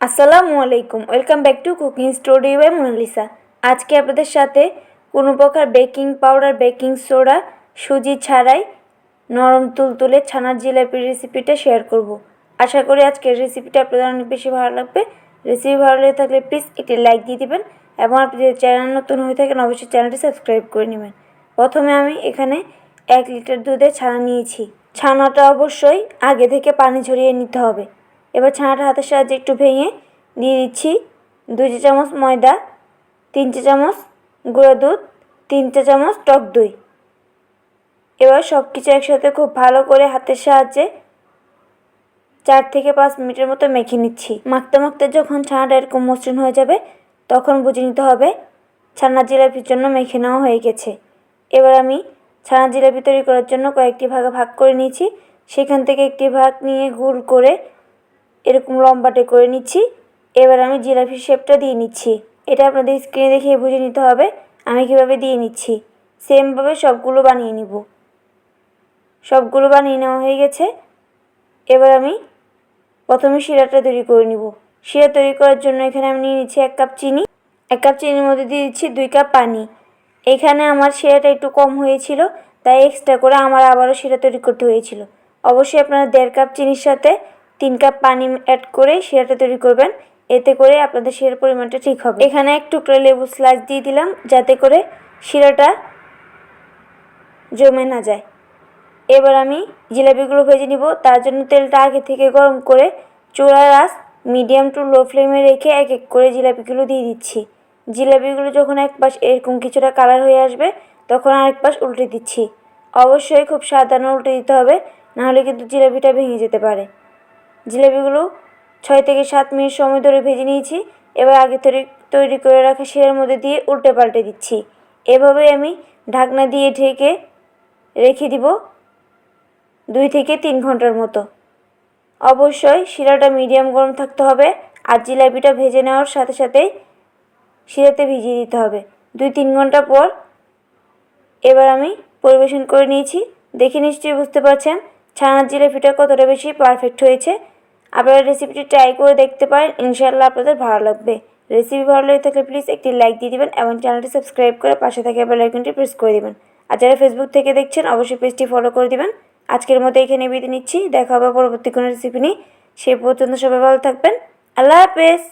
আসসালামু আলাইকুম, welcome back to cooking story by Monalisa. আজকে আপনাদের সাথে কোনো প্রকার বেকিং পাউডার, বেকিং সোডা, সুজি ছাড়াই নরম তুলতুলে ছানার জিলাপির রেসিপিটা শেয়ার করব। আশা করি আজকের রেসিপিটা আপনাদের অনেক বেশি ভালো লাগবে। রেসিপি ভালো লেগে থাকলে প্লিজ একটি লাইক দিয়ে দিবেন এবং আপনি যদি চ্যানেল নতুন হয়ে থাকেন, অবশ্যই চ্যানেলটি সাবস্ক্রাইব করে নেবেন। প্রথমে আমি এখানে এক লিটার দুধে ছানা নিয়েছি। ছানাটা অবশ্যই আগে থেকে পানি ঝরিয়ে নিতে হবে। এবার ছানাটা হাতের সাহায্যে একটু ভেঙে দিয়ে দিচ্ছি দুই চা চামচ ময়দা, তিন চা চামচ গুঁড়ো দুধ, তিন চা চামচ টক দই। এবার সব কিছু একসাথে খুব ভালো করে হাতের সাহায্যে চার থেকে পাঁচ মিনিটের মতো মেখে নিচ্ছি। মাখতে মাখতে যখন ছানাটা এরকম মসৃণ হয়ে যাবে, তখন বুঝে নিতে হবে ছানা জিলাপির জন্য মেখে নেওয়া হয়ে গেছে। এবার আমি ছানা জিলাপি তৈরি করার জন্য কয়েকটি ভাগে ভাগ করে নিয়েছি। সেখান থেকে একটি ভাগ নিয়ে গোল করে এরকম লম্বাটে করে নিচ্ছি। এবার আমি জিলাপির শেপটা দিয়ে নিচ্ছি। এটা আপনাদের স্ক্রিনে দেখে বুঝে নিতে হবে আমি কীভাবে দিয়ে নিচ্ছি। সেমভাবে সবগুলো বানিয়ে নিব। সবগুলো বানিয়ে নেওয়া হয়ে গেছে। এবার আমি প্রথমে শিরাটা তৈরি করে নিব। শিরা তৈরি করার জন্য এখানে আমি নিয়ে নিচ্ছি এক কাপ চিনি। এক কাপ চিনির মধ্যে দিয়ে দিচ্ছি দুই কাপ পানি। এখানে আমার শিরাটা একটু কম হয়েছিল, তাই এক্সট্রা করে আমার আবারও শিরা তৈরি করতে হয়েছিল। অবশ্যই আপনারা দেড় কাপ চিনির সাথে তিন কাপ পানি অ্যাড করে শিরাটা তৈরি করবেন। এতে করে আপনাদের শিরার পরিমাণটা ঠিক হবে। এখানে এক টুকরো লেবু স্লাইস দিয়ে দিলাম, যাতে করে শিরাটা জমে না যায়। এবার আমি জিলাপিগুলো ভেজে নিব। তার জন্য তেলটা আগে থেকে গরম করে চূড়ার আঁচ মিডিয়াম টু লো ফ্লেমে রেখে এক এক করে জিলাপিগুলো দিয়ে দিচ্ছি। জিলাপিগুলো যখন এক পাশ এরকম কিছুটা কালার হয়ে আসবে, তখন আরেক পাশ উল্টে দিচ্ছি। অবশ্যই খুব সাবধানে উল্টে দিতে হবে, নাহলে কিন্তু জিলাপিটা ভেঙে যেতে পারে। জিলাপিগুলো ছয় থেকে সাত মিনিট সময় ধরে ভেজে নিয়েছি। এবার আগে তৈরি তৈরি করে রাখা শিরার মধ্যে দিয়ে উল্টে পাল্টে দিচ্ছি। এভাবে আমি ঢাকনা দিয়ে ঢেকে রেখে দিব দুই থেকে তিন ঘণ্টার মতো। অবশ্যই শিরাটা মিডিয়াম গরম থাকতে হবে আর জিলাপিটা ভেজে নেওয়ার সাথে সাথেই শিরাতে ভিজিয়ে দিতে হবে। দুই তিন ঘণ্টা পর এবার আমি পরিবেশন করে নিয়েছি। দেখে নিশ্চয়ই বুঝতে পারছেন, ছানার জিলাপিটা কতটা বেশি পারফেক্ট হয়েছে। আপনারা রেসিপিটি ট্রাই করে দেখতে পারেন। ইনশাল্লাহ আপনাদের ভালো লাগবে। রেসিপি ভালো লেগে থাকলে প্লিজ একটি লাইক দিয়ে দেবেন এবং চ্যানেলটি সাবস্ক্রাইব করে পাশে থাকা বেল আইকনটি প্রেস করে দেবেন। আর যারা ফেসবুক থেকে দেখছেন, অবশ্যই পেজটি ফলো করে দেবেন। আজকের মতো এখানে বিদায় নিচ্ছি। দেখা হবে পরবর্তী কোনো রেসিপি নিয়ে। সে পর্যন্ত সবাই ভালো থাকবেন। আল্লাহ হাফেজ!